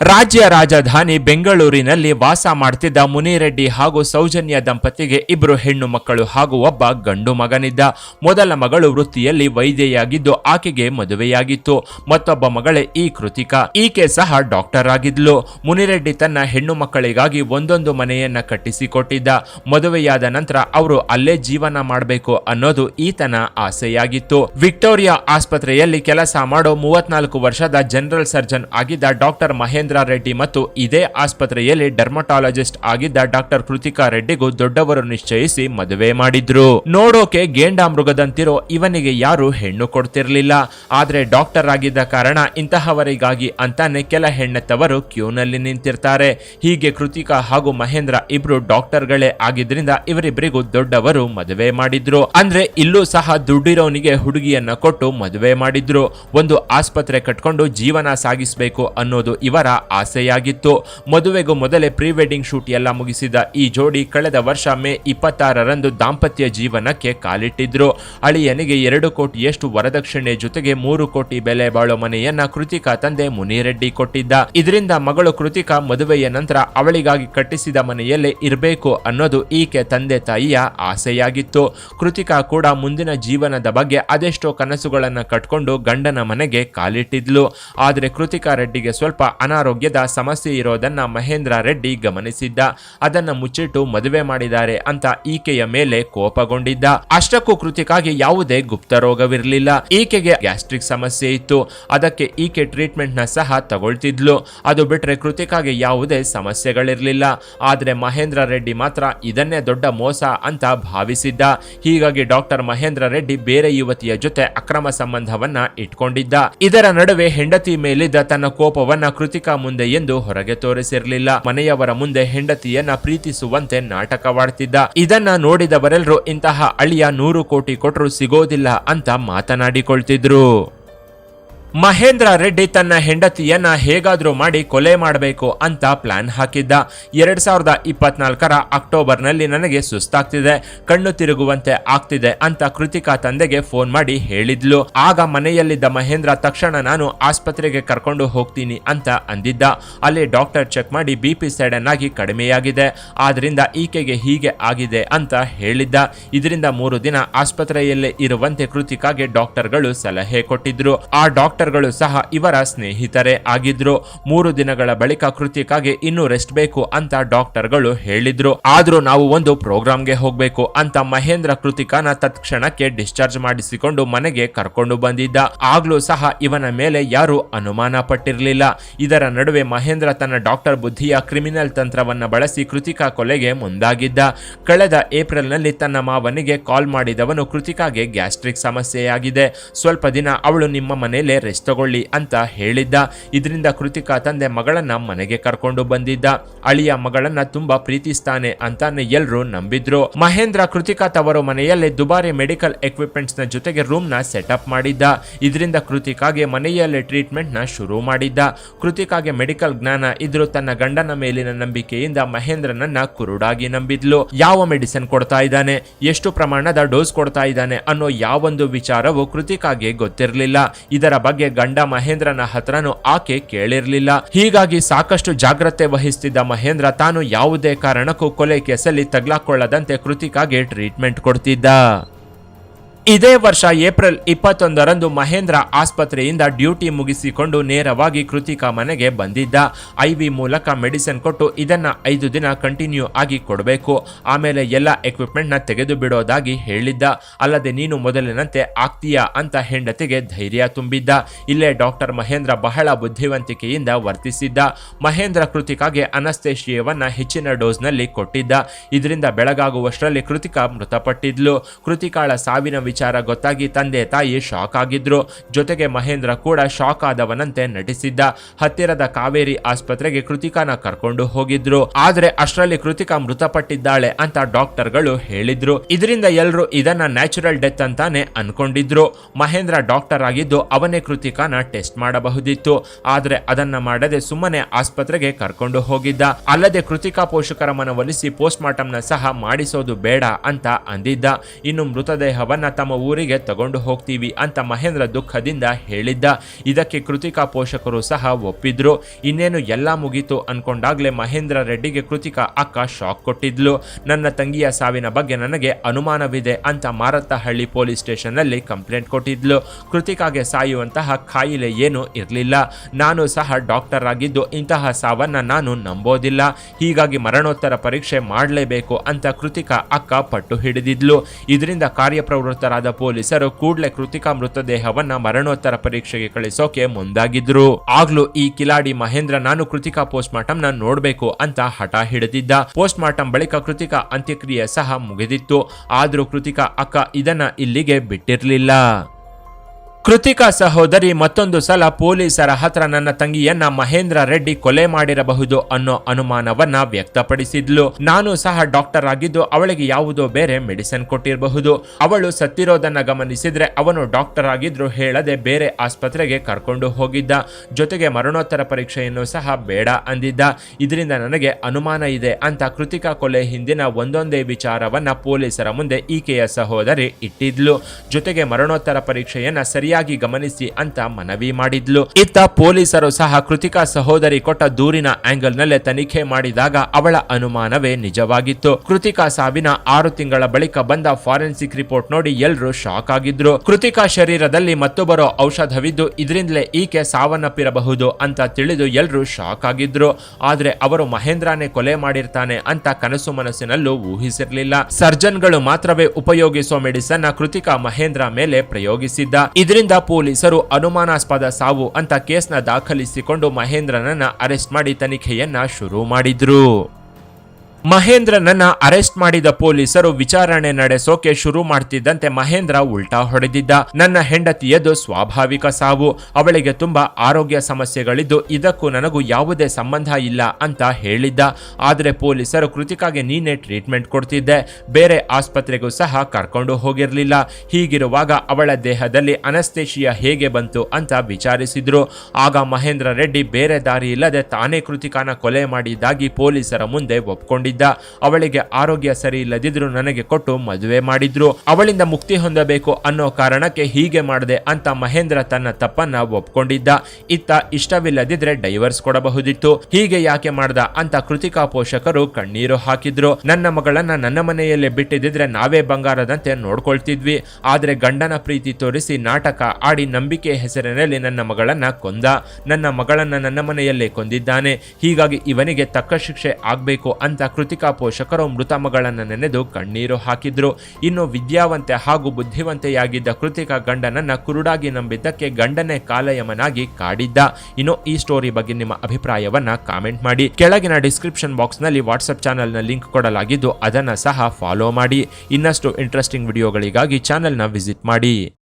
ರಾಜ್ಯ ರಾಜಧಾನಿ ಬೆಂಗಳೂರಿನಲ್ಲಿ ವಾಸ ಮಾಡ್ತಿದ್ದ ಮುನಿರೆಡ್ಡಿ ಹಾಗೂ ಸೌಜನ್ಯ ದಂಪತಿಗೆ ಇಬ್ಬರು ಹೆಣ್ಣು ಮಕ್ಕಳು ಹಾಗೂ ಒಬ್ಬ ಗಂಡು ಮಗನಿದ್ದ. ಮೊದಲ ಮಗಳು ವೃತ್ತಿಯಲ್ಲಿ ವೈದ್ಯೆಯಾಗಿದ್ದು ಆಕೆಗೆ ಮದುವೆಯಾಗಿತ್ತು. ಮತ್ತೊಬ್ಬ ಮಗಳೇ ಈ ಕೃತಿಕಾ. ಈಕೆ ಸಹ ಡಾಕ್ಟರ್ ಆಗಿದ್ಲು. ಮುನಿರೆಡ್ಡಿ ತನ್ನ ಹೆಣ್ಣು ಮಕ್ಕಳಿಗಾಗಿ ಒಂದೊಂದು ಮನೆಯನ್ನ ಕಟ್ಟಿಸಿಕೊಟ್ಟಿದ್ದ. ಮದುವೆಯಾದ ನಂತರ ಅವರು ಅಲ್ಲೇ ಜೀವನ ಮಾಡಬೇಕು ಅನ್ನೋದು ಈತನ ಆಸೆಯಾಗಿತ್ತು. ವಿಕ್ಟೋರಿಯಾ ಆಸ್ಪತ್ರೆಯಲ್ಲಿ ಕೆಲಸ ಮಾಡೋ ಮೂವತ್ನಾಲ್ಕು ವರ್ಷದ ಜನರಲ್ ಸರ್ಜನ್ ಆಗಿದ್ದ ಡಾಕ್ಟರ್ ಮಹೇಂದ್ರ ರೆಡ್ಡಿ ಮತ್ತು ಇದೇ ಆಸ್ಪತ್ರೆಯಲ್ಲಿ ಡರ್ಮಟಾಲಜಿಸ್ಟ್ ಆಗಿದ್ದ ಡಾಕ್ಟರ್ ಕೃತಿಕಾ ರೆಡ್ಡಿಗೂ ದೊಡ್ಡವರು ನಿಶ್ಚಯಿಸಿ ಮದುವೆ ಮಾಡಿದ್ರು. ನೋಡೋಕೆ ಗೇಂಡಾ ಮೃಗದಂತಿರೋ ಇವನಿಗೆ ಯಾರು ಹೆಣ್ಣು ಕೊಡ್ತಿರ್ಲಿಲ್ಲ. ಆದ್ರೆ ಡಾಕ್ಟರ್ ಆಗಿದ್ದ ಕಾರಣ ಇಂತಹವರಿಗಾಗಿ ಅಂತಾನೆ ಕೆಲ ಹೆಣ್ಣೆತ್ತವರು ಕ್ಯೂನಲ್ಲಿ ನಿಂತಿರ್ತಾರೆ. ಹೀಗೆ ಕೃತಿಕಾ ಹಾಗೂ ಮಹೇಂದ್ರ ಇಬ್ರು ಡಾಕ್ಟರ್ಗಳೇ ಆಗಿದ್ರಿಂದ ಇವರಿಬ್ಬರಿಗೂ ದೊಡ್ಡವರು ಮದುವೆ ಮಾಡಿದ್ರು. ಅಂದ್ರೆ ಇಲ್ಲೂ ಸಹ ದುಡ್ಡಿರೋನಿಗೆ ಹುಡುಗಿಯನ್ನ ಕೊಟ್ಟು ಮದುವೆ ಮಾಡಿದ್ರು. ಒಂದು ಆಸ್ಪತ್ರೆ ಕಟ್ಕೊಂಡು ಜೀವನ ಸಾಗಿಸಬೇಕು ಅನ್ನೋದು ಇವರ ಆಸೆಯಾಗಿತ್ತು. ಮದುವೆಗೂ ಮೊದಲೇ ಪ್ರೀ ವೆಡ್ಡಿಂಗ್ ಶೂಟ್ ಎಲ್ಲ ಮುಗಿಸಿದ ಈ ಜೋಡಿ ಕಳೆದ ವರ್ಷ ಮೇ ಇಪ್ಪತ್ತಾರರಂದು ದಾಂಪತ್ಯ ಜೀವನಕ್ಕೆ ಕಾಲಿಟ್ಟಿದ್ರು. ಅಳಿಯನಿಗೆ ಎರಡು ಕೋಟಿಯಷ್ಟು ವರದಕ್ಷಿಣೆ ಜೊತೆಗೆ ಮೂರು ಕೋಟಿ ಬೆಲೆ ಬಾಳೋ ಮನೆಯನ್ನ ಕೃತಿಕಾ ತಂದೆ ಮುನಿರೆಡ್ಡಿ ಕೊಟ್ಟಿದ್ದ. ಇದರಿಂದ ಮಗಳು ಕೃತಿಕಾ ಮದುವೆಯ ನಂತರ ಅವಳಿಗಾಗಿ ಕಟ್ಟಿಸಿದ ಮನೆಯಲ್ಲೇ ಇರಬೇಕು ಅನ್ನೋದು ಈಕೆ ತಂದೆ ತಾಯಿಯ ಆಸೆಯಾಗಿತ್ತು. ಕೃತಿಕಾ ಕೂಡ ಮುಂದಿನ ಜೀವನದ ಬಗ್ಗೆ ಅದೆಷ್ಟೋ ಕನಸುಗಳನ್ನು ಕಟ್ಕೊಂಡು ಗಂಡನ ಮನೆಗೆ ಕಾಲಿಟ್ಟಿದ್ಲು. ಆದರೆ ಕೃತಿಕಾ ರೆಡ್ಡಿಗೆ ಸ್ವಲ್ಪ ಅನಾರೋಗ್ಯದ ಸಮಸ್ಯೆ ಇರೋದನ್ನ ಮಹೇಂದ್ರ ರೆಡ್ಡಿ ಗಮನಿಸಿದ್ದ. ಅದನ್ನ ಮುಚ್ಚಿಟ್ಟು ಮದುವೆ ಮಾಡಿದ್ದಾರೆ ಅಂತ ಈಕೆಯ ಮೇಲೆ ಕೋಪಗೊಂಡಿದ್ದ. ಅಷ್ಟಕ್ಕೂ ಕೃತಿಕಾಗೆ ಯಾವುದೇ ಗುಪ್ತ ರೋಗವಿರಲಿಲ್ಲ. ಈಕೆಗೆ ಗ್ಯಾಸ್ಟ್ರಿಕ್ ಸಮಸ್ಯೆ ಇತ್ತು. ಅದಕ್ಕೆ ಈಕೆ ಟ್ರೀಟ್ಮೆಂಟ್ನ ಸಹ ತಗೊಳ್ತಿದ್ಲು. ಅದು ಬಿಟ್ರೆ ಕೃತಿಕಾಗೆ ಯಾವುದೇ ಸಮಸ್ಯೆಗಳಿರಲಿಲ್ಲ. ಆದ್ರೆ ಮಹೇಂದ್ರ ರೆಡ್ಡಿ ಮಾತ್ರ ಇದನ್ನೇ ದೊಡ್ಡ ಮೋಸ ಅಂತ ಭಾವಿಸಿದ್ದ. ಹೀಗಾಗಿ ಡಾಕ್ಟರ್ ಮಹೇಂದ್ರ ರೆಡ್ಡಿ ಬೇರೆ ಯುವತಿಯ ಜೊತೆ ಅಕ್ರಮ ಸಂಬಂಧವನ್ನ ಇಟ್ಕೊಂಡಿದ್ದ. ಇದರ ನಡುವೆ ಹೆಂಡತಿ ಮೇಲಿದ್ದ ತನ್ನ ಕೋಪವನ್ನ ಕೃತಿಕಾ ಮುಂದೆ ಎಂದು ಹೊರಗೆ ತೋರಿಸಿರಲಿಲ್ಲ. ಮನೆಯವರ ಮುಂದೆ ಹೆಂಡತಿಯನ್ನ ಪ್ರೀತಿಸುವಂತೆ ನಾಟಕವಾಡ್ತಿದ್ದ ಇದನ್ನ ನೋಡಿದವರೆಲ್ಲರೂ ಇಂತಹ ಅಳಿಯ ನೂರು ಕೋಟಿ ಕೊಟ್ಟರು ಸಿಗೋದಿಲ್ಲ ಅಂತ ಮಾತನಾಡಿಕೊಳ್ತಿದ್ರು. ಮಹೇಂದ್ರ ರೆಡ್ಡಿ ತನ್ನ ಹೆಂಡತಿಯನ್ನ ಹೇಗಾದರೂ ಮಾಡಿ ಕೊಲೆ ಮಾಡಬೇಕು ಅಂತ ಪ್ಲಾನ್ ಹಾಕಿದ್ದ. ಎರಡ್ ಸಾವಿರದ ಇಪ್ಪತ್ನಾಲ್ಕರ ಅಕ್ಟೋಬರ್ನಲ್ಲಿ ನನಗೆ ಸುಸ್ತಾಗ್ತಿದೆ, ಕಣ್ಣು ತಿರುಗುವಂತೆ ಆಗ್ತಿದೆ ಅಂತ ಕೃತಿಕಾ ತಂದೆಗೆ ಫೋನ್ ಮಾಡಿ ಹೇಳಿದ್ಲು. ಆಗ ಮನೆಯಲ್ಲಿದ್ದ ಮಹೇಂದ್ರ ತಕ್ಷಣ ನಾನು ಆಸ್ಪತ್ರೆಗೆ ಕರ್ಕೊಂಡು ಹೋಗ್ತೀನಿ ಅಂತ ಅಂದಿದ್ದ. ಅಲ್ಲಿ ಡಾಕ್ಟರ್ ಚೆಕ್ ಮಾಡಿ ಬಿ ಪಿ ಸಡನ್ ಆಗಿ ಕಡಿಮೆಯಾಗಿದೆ. ಆದ್ರಿಂದ ಈಕೆಗೆ ಹೀಗೆ ಆಗಿದೆ ಅಂತ ಹೇಳಿದ್ದ. ಇದರಿಂದ ಮೂರು ದಿನ ಆಸ್ಪತ್ರೆಯಲ್ಲೇ ಇರುವಂತೆ ಕೃತಿಕಾಗೆ ಡಾಕ್ಟರ್ಗಳು ಸಲಹೆ ಕೊಟ್ಟಿದ್ರು. ಆ ಡಾಕ್ಟರ್ಗಳು ಸಹ ಇವರ ಸ್ನೇಹಿತರೇ ಆಗಿದ್ರು. ಮೂರು ದಿನಗಳ ಬಳಿಕ ಕೃತಿಕಾಗೆ ಇನ್ನೂ ರೆಸ್ಟ್ ಬೇಕು ಅಂತ ಡಾಕ್ಟರ್ಗಳು ಹೇಳಿದ್ರು. ಆದ್ರೂ ನಾವು ಒಂದು ಪ್ರೋಗ್ರಾಮ್ಗೆ ಹೋಗ್ಬೇಕು ಅಂತ ಮಹೇಂದ್ರ ಕೃತಿಕಾನ ತತ್ಕ್ಷಣಕ್ಕೆ ಡಿಸ್ಚಾರ್ಜ್ ಮಾಡಿಸಿಕೊಂಡು ಮನೆಗೆ ಕರ್ಕೊಂಡು ಬಂದಿದ್ದ. ಆಗ್ಲೂ ಸಹ ಇವನ ಮೇಲೆ ಯಾರು ಅನುಮಾನ ಪಟ್ಟಿರಲಿಲ್ಲ. ಇದರ ನಡುವೆ ಮಹೇಂದ್ರ ತನ್ನ ಡಾಕ್ಟರ್ ಬುದ್ಧಿಯ ಕ್ರಿಮಿನಲ್ ತಂತ್ರವನ್ನ ಬಳಸಿ ಕೃತಿಕಾ ಕೊಲೆಗೆ ಮುಂದಾಗಿದ್ದ. ಕಳೆದ ಏಪ್ರಿಲ್ನಲ್ಲಿ ತನ್ನ ಮಾವನಿಗೆ ಕಾಲ್ ಮಾಡಿದವನು ಕೃತಿಕಾಗೆ ಗ್ಯಾಸ್ಟ್ರಿಕ್ ಸಮಸ್ಯೆಯಾಗಿದೆ. ಸ್ವಲ್ಪ ದಿನ ಅವಳು ನಿಮ್ಮ ಮನೆಯಲ್ಲೇ ರೆಸ್ಟ್ ತಗೊಳ್ಳಿ ಅಂತ ಹೇಳಿದ್ದ. ಇದರಿಂದ ಕೃತಿಕಾ ತಂದೆ ಮಗಳನ್ನ ಮನೆಗೆ ಕರ್ಕೊಂಡು ಬಂದಿದ್ದ. ಅಳಿಯ ಮಗಳನ್ನ ತುಂಬಾ ಪ್ರೀತಿಸ್ತಾನೆ ಅಂತಾನೆ ಎಲ್ಲರೂ ನಂಬಿದ್ರು. ಮಹೇಂದ್ರ ಕೃತಿಕಾ ತವರು ಮನೆಯಲ್ಲೇ ದುಬಾರಿ ಮೆಡಿಕಲ್ ಎಕ್ವಿಪ್ಮೆಂಟ್ಸ್ನ ಜೊತೆಗೆ ರೂಮ್ನ ಸೆಟಪ್ ಮಾಡಿದ್ದ. ಇದರಿಂದ ಕೃತಿಕಾಗೆ ಮನೆಯಲ್ಲೇ ಟ್ರೀಟ್ಮೆಂಟ್ನ ಶುರು ಮಾಡಿದ್ದ. ಕೃತಿಕಾಗೆ ಮೆಡಿಕಲ್ ಜ್ಞಾನ ಇದ್ರು ತನ್ನ ಗಂಡನ ಮೇಲಿನ ನಂಬಿಕೆಯಿಂದ ಮಹೇಂದ್ರನನ್ನ ಕುರುಡಾಗಿ ನಂಬಿದ್ಲು. ಯಾವ ಮೆಡಿಸಿನ್ ಕೊಡ್ತಾ ಇದ್ದಾನೆ? ಎಷ್ಟು ಪ್ರಮಾಣದ ಡೋಸ್ ಕೊಡ್ತಾ ಇದ್ದಾನೆ ಅನ್ನೋ ಯಾವೊಂದು ವಿಚಾರವು ಕೃತಿಕಾಗೆ ಗೊತ್ತಿರಲಿಲ್ಲ. ಇದರ ಬಗ್ಗೆ ಗಂಡ ಮಹೇಂದ್ರನ ಹತ್ರನೂ ಆಕೆ ಕೇಳಿರ್ಲಿಲ್ಲ. ಹೀಗಾಗಿ ಸಾಕಷ್ಟು ಜಾಗ್ರತೆ ವಹಿಸ್ತಿದ್ದ ಮಹೇಂದ್ರ ತಾನು ಯಾವುದೇ ಕಾರಣಕ್ಕೂ ಕೊಲೆ ಕೇಸಲ್ಲಿ ತಗ್ಲಾಕೊಳ್ಳದಂತೆ ಕೃತಿಕಾಗೆ ಟ್ರೀಟ್ಮೆಂಟ್ ಕೊಡ್ತಿದ್ದ. ಇದೇ ವರ್ಷ ಏಪ್ರಿಲ್ ಇಪ್ಪತ್ತೊಂದರಂದು ಮಹೇಂದ್ರ ಆಸ್ಪತ್ರೆಯಿಂದ ಡ್ಯೂಟಿ ಮುಗಿಸಿಕೊಂಡು ನೇರವಾಗಿ ಕೃತಿಕಾ ಮನೆಗೆ ಬಂದಿದ್ದ. ಐವಿ ಮೂಲಕ ಮೆಡಿಸಿನ್ ಕೊಟ್ಟು ಇದನ್ನ ಐದು ದಿನ ಕಂಟಿನ್ಯೂ ಆಗಿ ಕೊಡಬೇಕು. ಆಮೇಲೆ ಎಲ್ಲ ಎಕ್ವಿಪ್ಮೆಂಟ್ನ ತೆಗೆದು ಬಿಡೋದಾಗಿ ಹೇಳಿದ್ದ. ಅಲ್ಲದೆ ನೀನು ಮೊದಲಿನಂತೆ ಆಗ್ತೀಯಾ ಅಂತ ಹೆಂಡತಿಗೆ ಧೈರ್ಯ ತುಂಬಿದ್ದ. ಇಲ್ಲೇ ಡಾಕ್ಟರ್ ಮಹೇಂದ್ರ ಬಹಳ ಬುದ್ಧಿವಂತಿಕೆಯಿಂದ ವರ್ತಿಸಿದ್ದ. ಮಹೇಂದ್ರ ಕೃತಿಕಾಗೆ ಅನಸ್ತೇಶಿಯವನ್ನ ಹೆಚ್ಚಿನ ಡೋಸ್ನಲ್ಲಿ ಕೊಟ್ಟಿದ್ದ. ಇದರಿಂದ ಬೆಳಗಾಗುವಷ್ಟರಲ್ಲಿ ಕೃತಿಕಾ ಮೃತಪಟ್ಟಿದ್ಲು. ಕೃತಿಕಾಳ ಸಾವಿನ ವಿಚಾರ ಗೊತ್ತಾಗಿ ತಂದೆ ತಾಯಿ ಶಾಕ್ ಆಗಿದ್ರು. ಜೊತೆಗೆ ಮಹೇಂದ್ರ ಕೂಡ ಶಾಕ್ ಆದವನಂತೆ ನಟಿಸಿದ್ದ. ಹತ್ತಿರದ ಕಾವೇರಿ ಆಸ್ಪತ್ರೆಗೆ ಕೃತಿಕಾನ ಕರ್ಕೊಂಡು ಹೋಗಿದ್ರು. ಆದ್ರೆ ಅಷ್ಟರಲ್ಲಿ ಕೃತಿಕಾ ಮೃತಪಟ್ಟಿದ್ದಾಳೆ ಅಂತ ಡಾಕ್ಟರ್ಗಳು ಹೇಳಿದ್ರು. ಇದರಿಂದ ಎಲ್ಲರೂ ಇದನ್ನ ನ್ಯಾಚುರಲ್ ಡೆತ್ ಅಂತಾನೆ ಅನ್ಕೊಂಡಿದ್ರು. ಮಹೇಂದ್ರ ಡಾಕ್ಟರ್ ಆಗಿದ್ದು ಅವನೇ ಕೃತಿಕಾನ ಟೆಸ್ಟ್ ಮಾಡಬಹುದಿತ್ತು. ಆದ್ರೆ ಅದನ್ನ ಮಾಡದೆ ಸುಮ್ಮನೆ ಆಸ್ಪತ್ರೆಗೆ ಕರ್ಕೊಂಡು ಹೋಗಿದ್ದ. ಅಲ್ಲದೆ ಕೃತಿಕಾ ಪೋಷಕರ ಮನವೊಲಿಸಿ ಪೋಸ್ಟ್ ಮಾರ್ಟಮ್ನ ಸಹ ಮಾಡಿಸೋದು ಬೇಡ ಅಂತ ಅಂದಿದ್ದ. ಇನ್ನು ಮೃತದೇಹವನ್ನ ತಮ್ಮ ಊರಿಗೆ ತಗೊಂಡು ಹೋಗ್ತೀವಿ ಅಂತ ಮಹೇಂದ್ರ ದುಃಖದಿಂದ ಹೇಳಿದ್ದ. ಇದಕ್ಕೆ ಕೃತಿಕಾ ಪೋಷಕರು ಸಹ ಒಪ್ಪಿದ್ರು. ಇನ್ನೇನು ಎಲ್ಲ ಮುಗೀತು ಅನ್ಕೊಂಡಾಗ್ಲೇ ಮಹೇಂದ್ರ ರೆಡ್ಡಿಗೆ ಕೃತಿಕಾ ಅಕ್ಕ ಶಾಕ್ ಕೊಟ್ಟಿದ್ಲು. ನನ್ನ ತಂಗಿಯ ಸಾವಿನ ಬಗ್ಗೆ ನನಗೆ ಅನುಮಾನವಿದೆ ಅಂತ ಮಾರತ್ತಹಳ್ಳಿ ಪೊಲೀಸ್ ಸ್ಟೇಷನ್ನಲ್ಲಿ ಕಂಪ್ಲೇಂಟ್ ಕೊಟ್ಟಿದ್ಲು. ಕೃತಿಕಾಗೆ ಸಾಯುವಂತಹ ಕಾಯಿಲೆ ಏನೂ ಇರಲಿಲ್ಲ. ನಾನು ಸಹ ಡಾಕ್ಟರ್ ಆಗಿದ್ದು ಇಂತಹ ಸಾವನ್ನ ನಾನು ನಂಬೋದಿಲ್ಲ. ಹೀಗಾಗಿ ಮರಣೋತ್ತರ ಪರೀಕ್ಷೆ ಮಾಡಲೇಬೇಕು ಅಂತ ಕೃತಿಕಾ ಅಕ್ಕ ಪಟ್ಟು ಹಿಡಿದಿದ್ಲು. ಇದರಿಂದ ಕಾರ್ಯಪ್ರವೃತ್ತರಾದ ಪೊಲೀಸರು ಕೂಡಲೇ ಕೃತಿಕಾ ಮೃತದೇಹವನ್ನ ಮರಣೋತ್ತರ ಪರೀಕ್ಷೆಗೆ ಕಳಿಸೋಕೆ ಮುಂದಾಗಿದ್ರು. ಆಗ್ಲೂ ಈ ಕಿಲಾಡಿ ಮಹೇಂದ್ರ ನಾನು ಕೃತಿಕಾ ಪೋಸ್ಟ್ ಮಾರ್ಟಂನ ನೋಡ್ಬೇಕು ಅಂತ ಹಠ ಹಿಡಿದಿದ್ದ. ಪೋಸ್ಟ್ ಮಾರ್ಟಂ ಬಳಿಕ ಕೃತಿಕಾ ಅಂತ್ಯಕ್ರಿಯೆ ಸಹ ಮುಗಿದಿತ್ತು. ಆದ್ರೂ ಕೃತಿಕಾ ಅಕ್ಕ ಇದನ್ನ ಇಲ್ಲಿಗೆ ಬಿಟ್ಟಿರ್ಲಿಲ್ಲ. ಕೃತಿಕಾ ಸಹೋದರಿ ಮತ್ತೊಂದು ಸಲ ಪೊಲೀಸರ ಹತ್ರ ನನ್ನ ತಂಗಿಯನ್ನ ಮಹೇಂದ್ರ ರೆಡ್ಡಿ ಕೊಲೆ ಮಾಡಿರಬಹುದು ಅನ್ನೋ ಅನುಮಾನವನ್ನ ವ್ಯಕ್ತಪಡಿಸಿದ್ಲು. ನಾನು ಸಹ ಡಾಕ್ಟರ್ ಆಗಿದ್ದು ಅವಳಿಗೆ ಯಾವುದೋ ಬೇರೆ ಮೆಡಿಸಿನ್ ಕೊಟ್ಟಿರಬಹುದು. ಅವಳು ಸತ್ತಿರೋದನ್ನ ಗಮನಿಸಿದ್ರೆ ಅವನು ಡಾಕ್ಟರ್ ಆಗಿದ್ರು ಹೇಳದೆ ಬೇರೆ ಆಸ್ಪತ್ರೆಗೆ ಕರ್ಕೊಂಡು ಹೋಗಿದ್ದ. ಜೊತೆಗೆ ಮರಣೋತ್ತರ ಪರೀಕ್ಷೆಯನ್ನು ಸಹ ಬೇಡ ಅಂದಿದ್ದ. ಇದರಿಂದ ನನಗೆ ಅನುಮಾನ ಇದೆ ಅಂತ ಕೃತಿಕಾ ಕೊಲೆ ಹಿಂದಿನ ಒಂದೊಂದೇ ವಿಚಾರವನ್ನ ಪೊಲೀಸರ ಮುಂದೆ ಈಕೆಯ ಸಹೋದರಿ ಇಟ್ಟಿದ್ಲು. ಜೊತೆಗೆ ಮರಣೋತ್ತರ ಪರೀಕ್ಷೆಯನ್ನ ಸರಿಯಾಗಿ ಗಮನಿಸಿ ಅಂತ ಮನವಿ ಮಾಡಿದ್ಲು. ಇತ್ತ ಪೊಲೀಸರು ಸಹ ಕೃತಿಕಾ ಸಹೋದರಿ ಕೊಟ್ಟ ದೂರಿನ ಆಂಗಲ್ ನಲ್ಲೇ ತನಿಖೆ ಮಾಡಿದಾಗ ಅವಳ ಅನುಮಾನವೇ ನಿಜವಾಗಿತ್ತು. ಕೃತಿಕಾ ಸಾವಿನ ಆರು ತಿಂಗಳ ಬಳಿಕ ಬಂದ ಫಾರೆನ್ಸಿಕ್ ರಿಪೋರ್ಟ್ ನೋಡಿ ಎಲ್ಲರೂ ಶಾಕ್ ಆಗಿದ್ರು. ಕೃತಿಕಾ ಶರೀರದಲ್ಲಿ ಮತ್ತೊಬ್ಬರು ಔಷಧವಿದ್ದು ಇದರಿಂದಲೇ ಈಕೆ ಸಾವನ್ನಪ್ಪಿರಬಹುದು ಅಂತ ತಿಳಿದು ಎಲ್ಲರೂ ಶಾಕ್ ಆಗಿದ್ರು. ಆದ್ರೆ ಅವರು ಮಹೇಂದ್ರನೇ ಕೊಲೆ ಮಾಡಿರ್ತಾನೆ ಅಂತ ಕನಸು ಮನಸ್ಸಿನಲ್ಲೂ ಊಹಿಸಿರ್ಲಿಲ್ಲ. ಸರ್ಜನ್ಗಳು ಮಾತ್ರವೇ ಉಪಯೋಗಿಸುವ ಮೆಡಿಸನ್ ಕೃತಿಕಾ ಮಹೇಂದ್ರ ಮೇಲೆ ಪ್ರಯೋಗಿಸಿದ್ದ. ಇದರಿಂದ ಪೊಲೀಸರು ಅನುಮಾನಾಸ್ಪದ ಸಾವು ಅಂತ ಕೇಸ್ನ ದಾಖಲಿಸಿಕೊಂಡು ಮಹೇಂದ್ರನನ್ನ ಅರೆಸ್ಟ್ ಮಾಡಿ ತನಿಖೆಯನ್ನ ಶುರು ಮಾಡಿದ್ರು. ಮಹೇಂದ್ರನನ್ನ ಅರೆಸ್ಟ್ ಮಾಡಿದ ಪೊಲೀಸರು ವಿಚಾರಣೆ ನಡೆಸೋಕೆ ಶುರು ಮಾಡ್ತಿದ್ದಂತೆ ಮಹೇಂದ್ರ ಉಲ್ಟಾ ಹೊಡೆದಿದ್ದ. ನನ್ನ ಹೆಂಡತಿಯದು ಸ್ವಾಭಾವಿಕ ಸಾವು. ಅವಳಿಗೆ ತುಂಬಾ ಆರೋಗ್ಯ ಸಮಸ್ಯೆಗಳಿದ್ದು, ಇದಕ್ಕೂ ನನಗೂ ಯಾವುದೇ ಸಂಬಂಧ ಇಲ್ಲ ಅಂತ ಹೇಳಿದ್ದ. ಆದರೆ ಪೊಲೀಸರು ಕೃತಿಕಾಗೆ ನೀನೇ ಟ್ರೀಟ್ಮೆಂಟ್ ಕೊಡ್ತಿದ್ದೆ. ಬೇರೆ ಆಸ್ಪತ್ರೆಗೂ ಸಹ ಕರ್ಕೊಂಡು ಹೋಗಿರಲಿಲ್ಲ. ಹೀಗಿರುವಾಗ ಅವಳ ದೇಹದಲ್ಲಿ ಅನಸ್ತೇಶಿಯ ಹೇಗೆ ಬಂತು ಅಂತ ವಿಚಾರಿಸಿದ್ರು. ಆಗ ಮಹೇಂದ್ರ ರೆಡ್ಡಿ ಬೇರೆ ದಾರಿ ಇಲ್ಲದೆ ತಾನೇ ಕೃತಿಕಾನ ಕೊಲೆ ಮಾಡಿದ್ದಾಗಿ ಪೊಲೀಸರ ಮುಂದೆ ಒಪ್ಕೊಂಡಿದ್ದ. ಅವಳಿಗೆ ಆರೋಗ್ಯ ಸರಿ ಇಲ್ಲದಿದ್ರು ನನಗೆ ಕೊಟ್ಟು ಮದುವೆ ಮಾಡಿದ್ರು. ಅವಳಿಂದ ಮುಕ್ತಿ ಹೊಂದಬೇಕು ಅನ್ನೋ ಕಾರಣಕ್ಕೆ ಹೀಗೆ ಮಾಡಿದೆ ಅಂತ ಮಹೇಂದ್ರ ತನ್ನ ತಪ್ಪನ್ನ ಒಪ್ಕೊಂಡಿದ್ದ. ಇತ್ತ ಇಷ್ಟವಿಲ್ಲದಿದ್ರೆ ಡೈವರ್ಸ್ ಕೊಡಬಹುದಿತ್ತು. ಹೀಗೆ ಯಾಕೆ ಮಾಡ್ದ ಅಂತ ಕೃತಿಕಾ ಪೋಷಕರು ಕಣ್ಣೀರು ಹಾಕಿದ್ರು. ನನ್ನ ಮಗಳನ್ನ ನನ್ನ ಮನೆಯಲ್ಲೇ ಬಿಟ್ಟಿದ್ರೆ ನಾವೇ ಬಂಗಾರದಂತೆ ನೋಡ್ಕೊಳ್ತಿದ್ವಿ. ಆದ್ರೆ ಗಂಡನ ಪ್ರೀತಿ ತೋರಿಸಿ ನಾಟಕ ಆಡಿ ನಂಬಿಕೆ ಹೆಸರಿನಲ್ಲಿ ನನ್ನ ಮಗಳನ್ನ ಕೊಂದ. ನನ್ನ ಮಗಳನ್ನ ನನ್ನ ಮನೆಯಲ್ಲೇ ಕೊಂದಿದ್ದಾನೆ. ಹೀಗಾಗಿ ಇವನಿಗೆ ತಕ್ಕ ಶಿಕ್ಷೆ ಆಗ್ಬೇಕು ಅಂತ ಕೃತಿಕಾ ಪೋಷಕರು ಮೃತ ಮಗಳನ್ನು ನೆನೆದು ಕಣ್ಣೀರು ಹಾಕಿದ್ರು. ಇನ್ನು ವಿದ್ಯಾವಂತೆ ಹಾಗೂ ಬುದ್ಧಿವಂತೆಯಾಗಿದ್ದ ಕೃತಿಕಾ ಗಂಡನನ್ನ ಕುರುಡಾಗಿ ನಂಬಿದ್ದಕ್ಕೆ ಗಂಡನೇ ಕಾಲಯಮನಾಗಿ ಕಾಡಿದ್ದ. ಇನ್ನು ಈ ಸ್ಟೋರಿ ಬಗ್ಗೆ ನಿಮ್ಮ ಅಭಿಪ್ರಾಯವನ್ನ ಕಾಮೆಂಟ್ ಮಾಡಿ. ಕೆಳಗಿನ ಡಿಸ್ಕ್ರಿಪ್ಷನ್ ಬಾಕ್ಸ್ನಲ್ಲಿ ವಾಟ್ಸ್ಆಪ್ ಚಾನೆಲ್ನ ಲಿಂಕ್ ಕೊಡಲಾಗಿದ್ದು ಅದನ್ನ ಸಹ ಫಾಲೋ ಮಾಡಿ. ಇನ್ನಷ್ಟು ಇಂಟ್ರೆಸ್ಟಿಂಗ್ ವಿಡಿಯೋಗಳಿಗಾಗಿ ಚಾನೆಲ್ನ ವಿಸಿಟ್ ಮಾಡಿ.